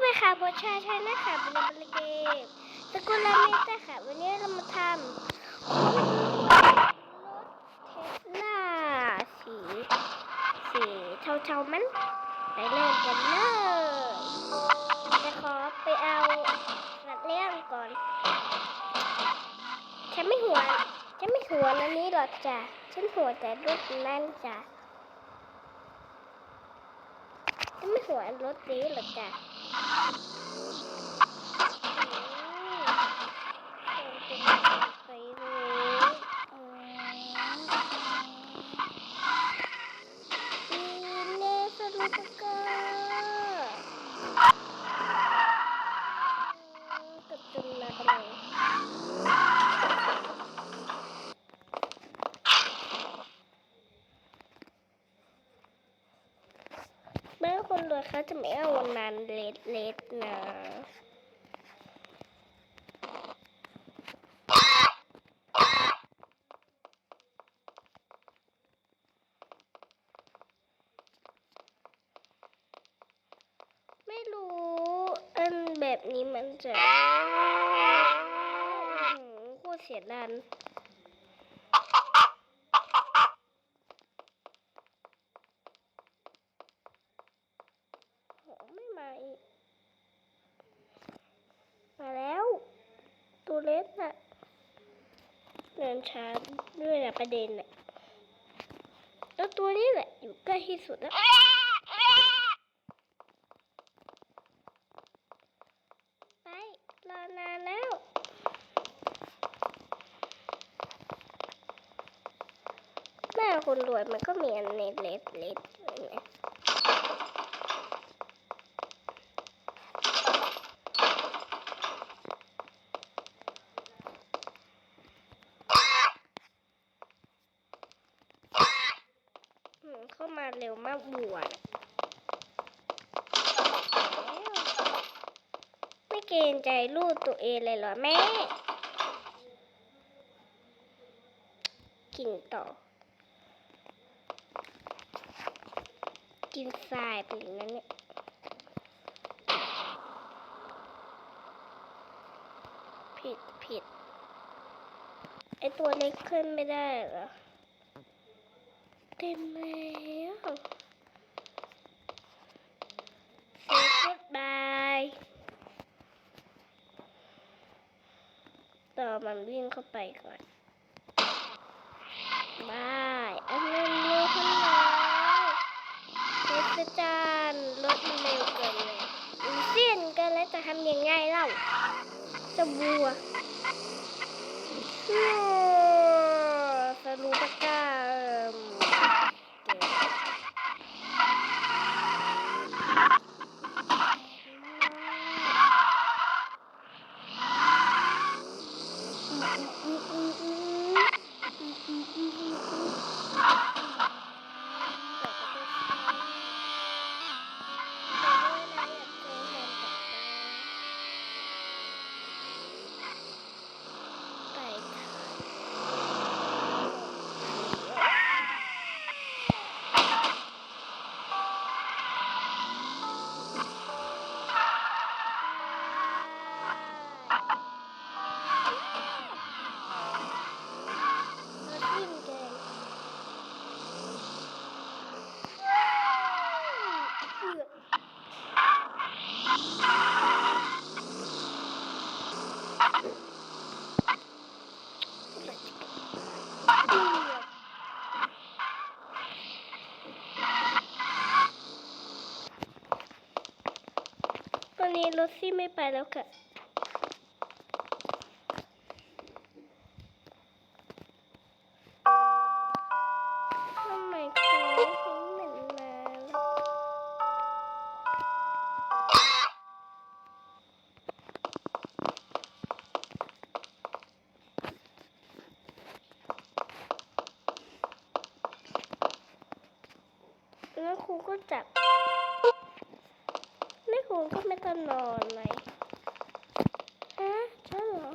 ไปค่ะโบชาใช่นะคะบริบริเกมสกุลาเมตาค่ะ วันนี้เรามาทำรถเทสลาสี สีเทาๆมัน ไปเริ่มกันเลยจะขอไปเอาสัตว์เลี้ยงก่อนฉันไม่หัวฉันไม่หัวงอันนี้หรอกจ้ะฉันหัวแต่รถนั่นจ้ะฉันไม่หัวรถนี้หรอกจ้ะ Thank you. เขาจะไม่เอาวันนั้นเลดเลดนะไม่รู้ อันแบบนี้มันจะหือโคตรเสียดันหไม่มาอีก มาแล้ว ตัวเล็กน่ะเดิน ช้าด้วยนะประเด็นน่ะแล้วตัวนี้แหละอยู่ใกล้ที่สุดแล้วไปรอนานแล้วแม่คนรวยมันก็มีอันเน็ตเล็ดเล็ดอะไรเนี่ยอืม เร็วมากบวนไม่เกรงใจลูกตัวเองเลยเหรอแม่ กินต่อ กินทรายไปเลยนเนี่ยผิดผิดไอตัวเล็กขึ้นไม่ได้เหรอ เต็มแล้วเซกุดบายต่อมันวิ่งเข้าไปก่อนบายอันนั้นเร็วขึ้นแล้วเทสจานรถมันเร็วเกินเลยมันเสี้ยนกันแล้วจะทำยังไงเล่าจะบัว Mm-hmm. ตอนนี้รถซี่ไม่ไปแล้วค่ะ ทำไมคุณไม่ทิ้งเหม็นมาแล้วครูก็จับ ไม่ครูก็ไม่ต้องนอนเลยฮะใช่เหรอ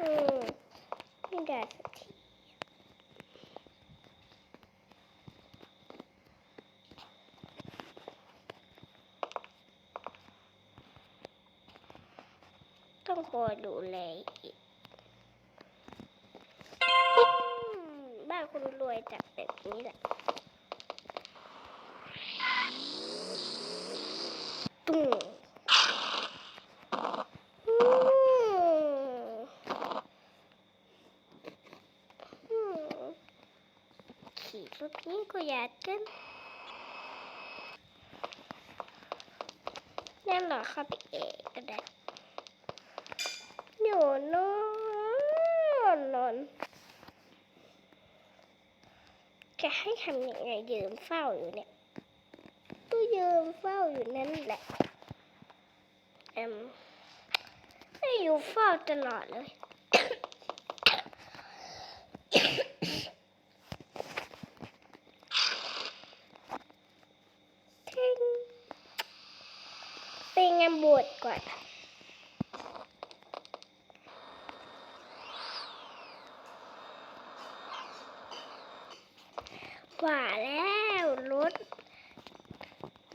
ไม่ได้สักทีต้องคอยดูแลอีกบ้านคนรวยจากแบบนี้แหละตุ้งอืมอืมขี่รถนี้ก็อยากกันนั่นเหรอครับพี่เอกก็ papinku jäätkön. Nämä on hapi eikö Joo, no, on, on. จะให้ทำยังไงยืมเฝ้าอยู่เนี่ยตู้ยืมเฝ้าอยู่นั่นแหละเอ็มไม่อยู่เฝ้าตลอดเลย ทิ้งไป ดก่อนว่าแล้วรถ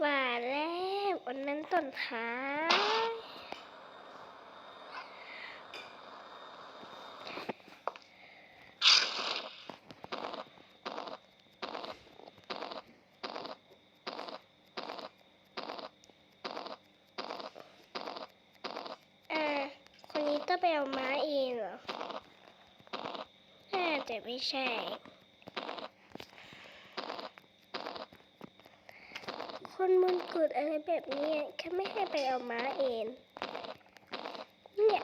ว่าแล้วอันนั้นต้นท้ายอ่า ไปเอาม้าเองเหรอน่าจะไม่ใช่ คนมนกิดอะไรแบบนี้แค่ไม่ให้ไปเอาม้าเอง เนี่ย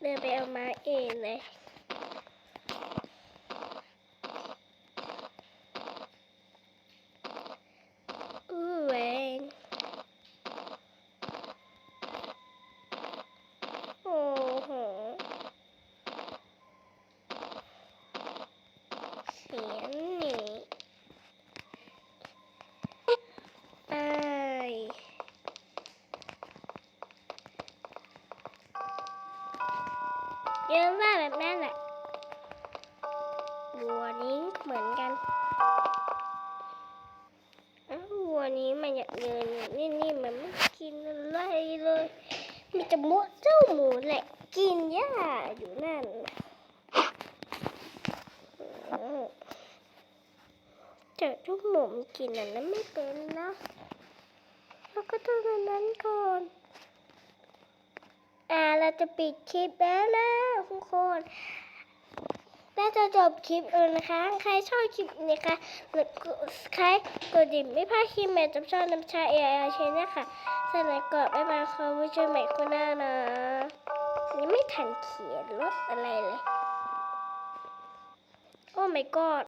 เดินไปเอาม้าเองเลย อู้เวงโอ้โห เสียงนี่เอ้ย เยอะมากแบบนั้นแหละวัวนี้เหมือนกันอ้าววัวนี้มันอยากเดินอยู่นี่มันไม่กินอะไรเลย มีแต่หมูเจ้าหมูแหละกินหญ้าอยู่นั่นน่ะอืมเจอทุกหมูมันกินอันนั้นไม่เป็นนะเราก็ต้องอันนั้นก่อน อ่าเราจะปิดคลิปแล้วนะทุกคนน่าจะจบคลิปเออนะคะ ใครชอบคลิปนี้คะหรือกดใครกดดิ่งไม่พลาดคลิปแม่จับชอบน้ำชาเอไอเชนนะคะสำหรับก่อนบ๊ายบายค่ะไว้เจอใหม่คนหน้านะยังไม่ทันเขียนรถอะไรเลย โอ้ my god